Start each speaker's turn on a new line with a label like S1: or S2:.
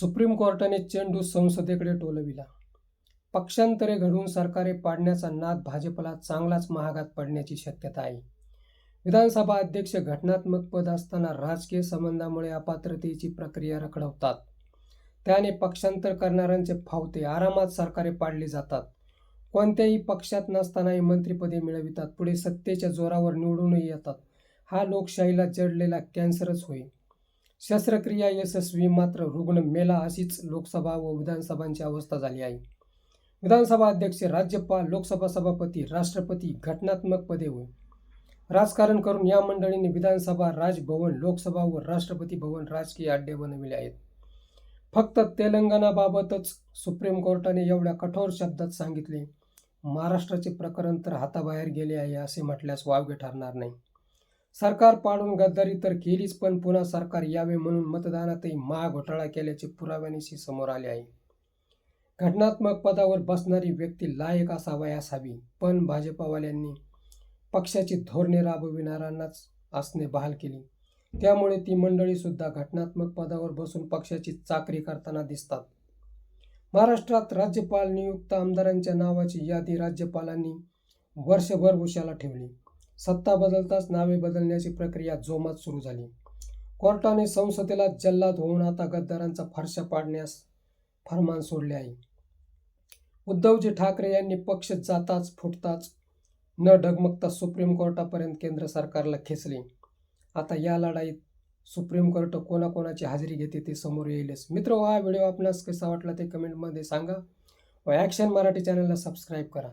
S1: Supreme कोर्टाने चेंडू संसदेकडे टोलविला. पक्षांतरे घडवून सरकारे पाडण्याचा नाद भाजपला चांगलाच महागात पडण्याची शक्यता आहे. विधानसभा अध्यक्ष घटनात्मक पद असताना राजकीय संबंधामुळे अपात्रतेची प्रक्रिया रखडवतात. त्याने पक्षांतर करणाऱ्यांचे फावते आरामात सरकारे पाडले जातात. कोणत्याही पक्षात नसतानाही मंत्रिपदे मिळवितात पुढे सत्तेच्या जोरावर निवडूनही येतात. हा लोकशाहीला जडलेला कॅन्सरच होईल शस्त्रक्रिया यशस्वी मात्र रुग्ण मेला अशीच लोकसभा व विधानसभांची अवस्था झाली आहे. विधानसभा अध्यक्ष राज्यपाल लोकसभा सभापती राष्ट्रपती घटनात्मक पदे होय. राजकारण करून या मंडळीने विधानसभा राजभवन लोकसभा व राष्ट्रपती भवन राजकीय अड्डे बनविले आहेत. फक्त तेलंगणाबाबतच सुप्रीम कोर्टाने एवढ्या कठोर शब्दात सांगितले. महाराष्ट्राचे प्रकरण तर हाताबाहेर गेले आहे असे म्हटल्यास वावगे ठरणार नाही. सरकार पाडून गद्दारी तर केलीच पण पुन्हा सरकार यावे म्हणून मतदानातही महाघोटाळा केल्याचे पुराव्यानिशी समोर आले आहे. घटनात्मक पदावर बसणारी व्यक्ती लायक असावयास हवी पण भाजपावाल्यांनी पक्षाची धोरणे राबविणाऱ्यांनाच असणे बहाल केली. त्यामुळे ती मंडळी सुद्धा घटनात्मक पदावर बसून पक्षाची चाकरी करताना दिसतात. महाराष्ट्रात राज्यपाल नियुक्त आमदारांच्या नावाची यादी राज्यपालांनी वर्षभर उशाला ठेवली. सत्ता बदलताच नावे बदलण्याची प्रक्रिया जोमात सुरू झाली. कोर्टाने संसदेला जल्लाद होऊन आता गद्दारांचा फारशा पाडण्यास फरमान सोडले आहे. उद्धवजी ठाकरे यांनी पक्ष जाताच फुटताच न डगमगता सुप्रीम कोर्टापर्यंत केंद्र सरकारला खेचले. आता या लढाईत सुप्रीम कोर्ट कोणाकोणाची हजेरी घेते ते समोर येईलच. मित्र हा व्हिडिओ आपणास कसा वाटला ते कमेंटमध्ये सांगा व ॲक्शन मराठी चॅनलला सबस्क्राईब करा.